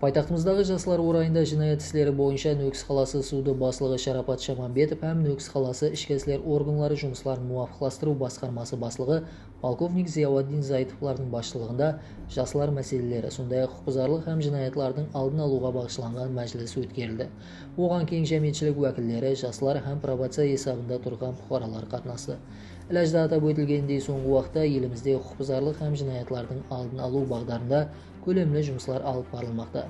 Пайтақтымыздағы жасылар орайында жинаят істері бойынша Нөкіс қаласы суды басылығы Шарапат Шаманбетов һәм Нөкіс қаласы ішкі істер органлары жұмысларын муафиқластыру басқармасы басшылығы полковник Зияваддин Зайтовлардың басшылығында жасылар мәселелері, сондай-ақ құқық һәм жинаятлардың алдын алуға бағышланған мәжіліс өткерілді. Оған кең жәмиетчілік уәкілдері, жасылар һәм пробация есабында тұрған бұқаралар қатынасты. Іләжді атап өтілгендей соңғы уақытта елімізде құқық һәм жинаятлардың алдын алу бағдарында көлемлі жұмыстар алып барылмақта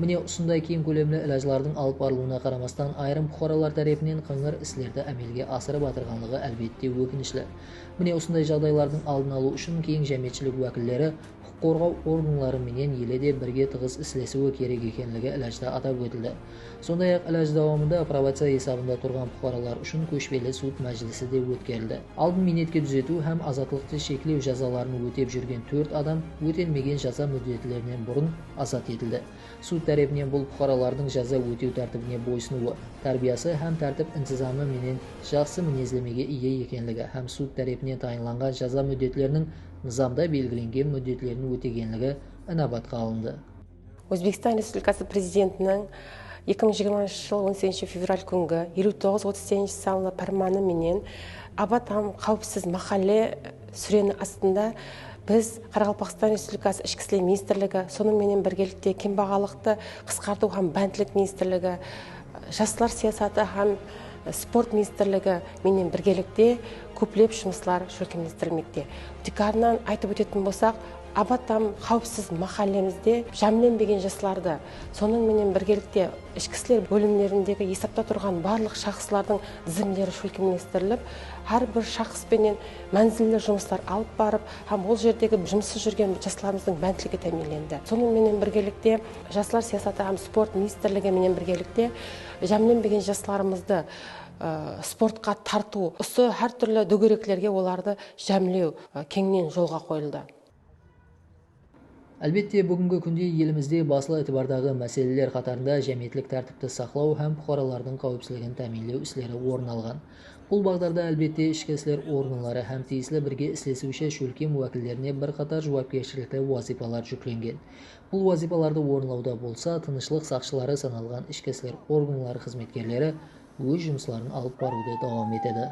міне осындай кең көлемлі іләжлардың алып барылуына қарамастан айрым бұқаралар тарапынан қыңыр істерді әмелге асырып жатырғанлығы әлбетте өкінішлі міне осындай жағдайлардың алдын алу үшін кең жәмиетчілік уәкілдері қорғау органдарыменен еледе бірге тығыз іслесуі керек екенлігі іләжда атап өтілді. Сондай ақ іләж дауамында пробация есабында тұрған бұқаралар үшін көшпелі суд мәжілісі де өткерілді. Алдын минетке түзету һәм азатлықты шектеу жазаларын өтеп жүрген төрт адам өтелмеген жаза мүддетілерінен бұрын азат етілді. Суд тарапынан бұл бұқаралардың жаза өтеу тәртібіне бойсынуы тәрбиясы һәм тәртіп интизамы менен жақсы мінездемеге ие екенлігі һәм суд тарапынан тағайынланған жаза мүддетлерінің низамда белгіленген мүддетлерін өтегенлігі inobatқа алынды. Өзбекстан республикасы президентінің 2020 жыл 18 февраль күнгі 59-38 санлы менен абатам қауіпсіз махалле сүрені астында біз қарақалпақстан республикасы ішкі істер министрлігі сонымен біргелікте кембағалдықты қысқарту һәм бәнділік министрлігі жастар саясаты һәм спорт министрлігі менен біргелікте көплеп жұмыслар жүргізілмекте. Айтып өтетін болсақ абаттам қауіпсіз махаллемізде жәмленбеген жастарды соның менен біргелікте ішкі істер бөлімдеріндегі есапта тұрған барлық шақсылардың тізімдері шөлкемелестіріліп әрбір шақыспенен мәнзілді жұмыстар алып барып һәм ол жердегі жұмыссыз жүрген жастарымыздың мәнділігі тәмінленді менен біргелікте жастар саясаты һәм спорт министрлігі менен біргелікте жәмленбеген жастарымызды спортқа тарту осы әртүрлі дөңгелектерге оларды жәмлеу кеңінен жолға қойылды әлбетте бүгінгі күнде елімізде басты e'тибардағы мәселелер қатарында жәметлік тәртіпті сақлау һәм бұқаралардың қауіпсіздігін тәминлеу істері орын алған. Бұл бағдарда әлбетте ішкі істер органдары һәм тиесілі бірге істесуші шөлкем уәкілдеріне бірқатар жауапкершілікті уазифалар жүктелген бұл уазифаларды орындауда болса тыныштық сақшылары саналған ішкі істер органдары қызметкерлері өз жұмыстарын алып баруды давам етеді.